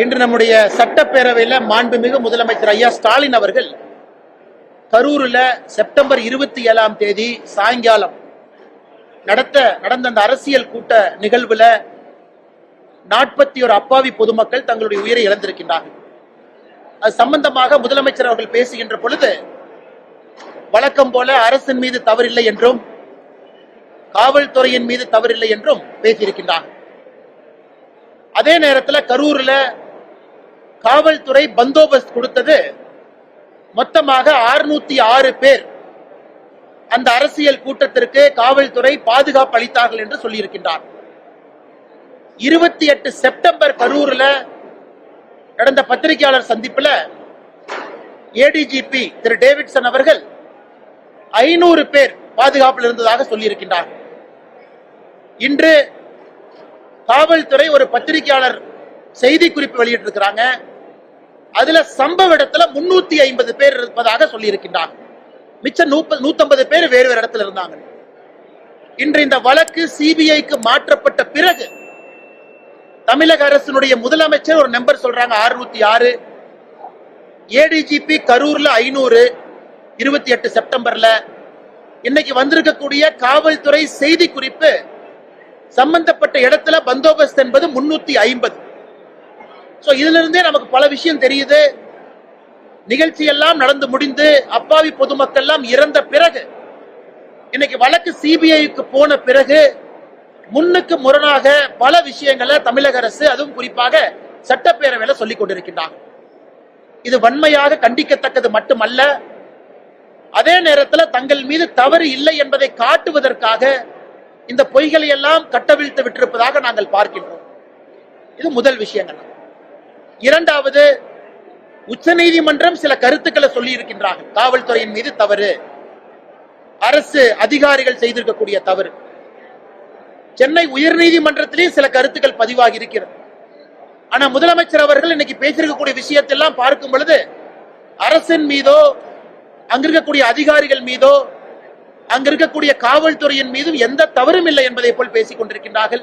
இன்று நம்முடைய சட்டப்பேரவையில் மாண்புமிகு முதலமைச்சர் ஐயா ஸ்டாலின் அவர்கள் கரூரில் செப்டம்பர் இருபத்தி ஏழாம் தேதி சாயங்காலம் நடத்த நடந்த அந்த அரசியல் கூட்ட நிகழ்வுல நாற்பத்தி ஒரு அப்பாவி பொதுமக்கள் தங்களுடைய உயிரை இழந்திருக்கின்றார்கள். அது சம்பந்தமாக முதலமைச்சர் அவர்கள் பேசுகின்ற பொழுது வழக்கம் போல அரசின் மீது தவறில்லை என்றும் காவல்துறையின் மீது தவறில்லை என்றும் பேசியிருக்கின்றார் அதே நேரத்தில் கரூர்ல காவல்துறை பந்தோபஸ்த் கொடுத்தது. மொத்தமாக 606 ஆறு பேர் அந்த அரசியல் கூட்டத்திற்கு காவல்துறை பாதுகாப்பு அளித்தார்கள் என்று சொல்லியிருக்கின்றார். இருபத்தி எட்டு செப்டம்பர் கரூர்ல நடந்த பத்திரிகையாளர் சந்திப்புல ஏடிஜிபி திரு டேவிட்சன் அவர்கள் ஐநூறு பேர் பாதுகாப்பில் இருந்ததாக சொல்லியிருக்கின்றார். இன்று காவல்துறை ஒரு பத்திரிகையாளர் செய்தி குறிப்பு வெளியிட்டிருக்கிறாங்க. அதுல சம்பவ இடத்துல முன்னூத்தி ஐம்பது பேர் இருப்பதாக சொல்லியிருக்கின்றார் மிச்சம் நூத்தம்பது பேர் வேறு வேறு இடத்துல இருந்தாங்க. இன்று இந்த வழக்கு சிபிஐக்கு மாற்றப்பட்ட பிறகு தமிழக அரசினுடைய முதலமைச்சர் ஒரு நம்பர் சொல்றாங்க அறுநூத்தி ஆறு ஏடிஜிபி கரூர்ல ஐநூறு இருபத்தி எட்டு செப்டம்பர்ல. இன்னைக்கு வந்திருக்கக்கூடிய காவல்துறை செய்தி குறிப்பு சம்பந்தப்பட்ட இடத்துல பந்தோபஸ்த் என்பது முன்னூத்தி ஐம்பது. ஸோ இதுல இருந்தே நமக்கு பல விஷயம் தெரியுது. நிகழ்ச்சி எல்லாம் நடந்து முடிந்து அப்பாவி பொதுமக்கள் எல்லாம் இறந்த பிறகு இன்னைக்கு வழக்கு சிபிஐக்கு போன பிறகு முன்னுக்கு முரணாக பல விஷயங்களை தமிழக அரசு அதுவும் குறிப்பாக சட்டப்பேரவையில சொல்லிக் கொண்டிருக்கின்றாங்க. இது வன்மையாக கண்டிக்கத்தக்கது மட்டுமல்ல அதே நேரத்தில் தங்கள் மீது தவறு இல்லை என்பதை காட்டுவதற்காக இந்த பொய்களை எல்லாம் கட்டவிழ்த்து விட்டிருப்பதாக நாங்கள் பார்க்கின்றோம். இது முதல் விஷயங்கள் இரண்டாவது உச்சநீதிமன்றம் சில கருத்துக்களை சொல்லி இருக்கின்றார்கள் காவல்துறையின் மீது தவறு. அரசு அதிகாரிகள் செய்திருக்கக்கூடிய தவறு. சென்னை உயர் உயர்நீதிமன்றத்திலேயும் சில கருத்துக்கள் பதிவாகி இருக்கிறது. ஆனா முதலமைச்சர் அவர்கள் இன்னைக்கு பேசியிருக்கக்கூடிய விஷயத்தெல்லாம் பார்க்கும் பொழுது அரசின் மீதோ அங்கிருக்கக்கூடிய அதிகாரிகள் மீதோ அங்கிருக்கக்கூடிய காவல்துறையின் மீதும் எந்த தவறும் இல்லை என்பதை போல் பேசிக் கொண்டிருக்கின்றார்கள்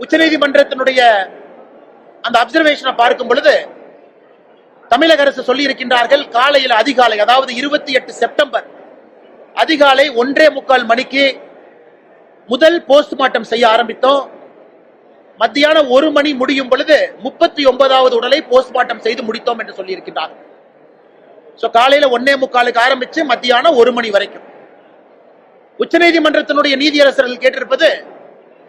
உச்சநீதிமன்றத்தினுடைய அந்த அப்சர்வேஷனை பார்க்கும் பொழுது தமிழக அரசு சொல்லி இருக்கின்றார்கள் காலையில் அதிகாலை அதாவது இருபத்தி எட்டு செப்டம்பர் அதிகாலை ஒன்றே முக்கால் மணிக்கு முதல் போஸ்ட்மார்ட்டம் செய்ய ஆரம்பித்தோம். மத்தியானம் ஒரு மணி முடியும் பொழுது முப்பத்தி ஒன்பதாவது உடலை போஸ்ட்மார்ட்டம் செய்து முடித்தோம் என்று சொல்லி இருக்கின்றார் சோ காலையில ஒன்னே முக்காலுக்கு ஆரம்பிச்சு மத்தியானம் ஒரு மணி வரைக்கும். உச்சநீதிமன்றத்தினுடைய நீதியரசர்கள் கேட்டிருப்பது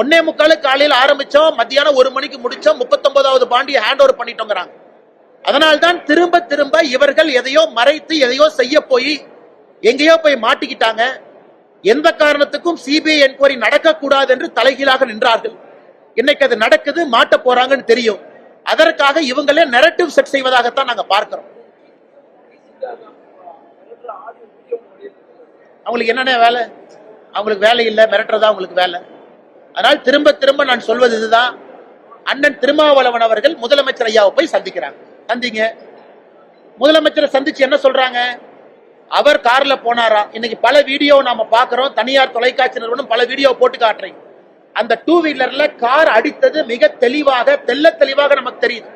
ஒன்னே முக்கால காலையில் ஆரம்பிச்சோம். மத்தியானம் ஒரு மணிக்கு முடிச்சோம். முப்பத்தொன்பதாவது பாண்டியை ஹேண்ட் ஓவர் பண்ணிட்டோங்கிறாங்க. அதனால்தான் திரும்ப திரும்ப இவர்கள் எதையோ மறைத்து எதையோ செய்ய போய் எங்கேயோ போய் மாட்டிக்கிட்டாங்க. எந்த காரணத்துக்கும் சிபிஐ என்கொயரி நடக்கக்கூடாது என்று தலைகீழாக நின்றார்கள். இன்னைக்கு அது நடக்குது மாட்ட போறாங்கன்னு தெரியும். அதற்காக இவங்களே நெரட்டிவ் செட் செய்வதாகத்தான் நாங்க பார்க்கிறோம். அவங்களுக்கு என்னென்ன வேலை? அவங்களுக்கு வேலை இல்லை மிரட்டுறதா அவங்களுக்கு வேலை? அதனால் திரும்ப திரும்ப நான் சொல்வது இதுதான். அண்ணன் திருமாவளவன் அவர்கள் முதலமைச்சர் ஐயாவை போய் சந்திக்கிறாங்க. சந்திங்க. முதலமைச்சரை சந்திச்சு என்ன சொல்றாங்க? அவர் கார்ல போனாரா? இன்னைக்கு பல வீடியோ நாம பாக்குறோம் தனியார் தொலைக்காட்சி நிறுவனம் பல வீடியோ போட்டு காட்டுறீங்க அந்த டூ வீலர்ல கார் அடித்தது மிக தெளிவாக தெள்ள தெளிவாக நமக்கு தெரியுது.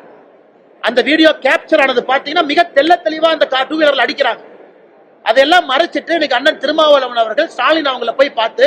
அந்த வீடியோ கேப்சர் ஆனது பாத்தீங்கன்னா மிக தெல்ல தெளிவா அந்த கார் டூ வீலர்ல அடிக்கிறாங்க. அதெல்லாம் மறைச்சிட்டு இன்னைக்கு அண்ணன் திருமாவளவன் அவர்கள் ஸ்டாலின் அவங்கள போய் பார்த்து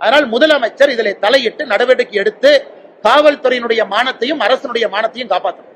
அதனால் முதலமைச்சர் இதில் தலையிட்டு நடவடிக்கை எடுத்து காவல்துறையினுடைய மானத்தையும் அரசனுடைய மானத்தையும் காப்பாற்றணும்.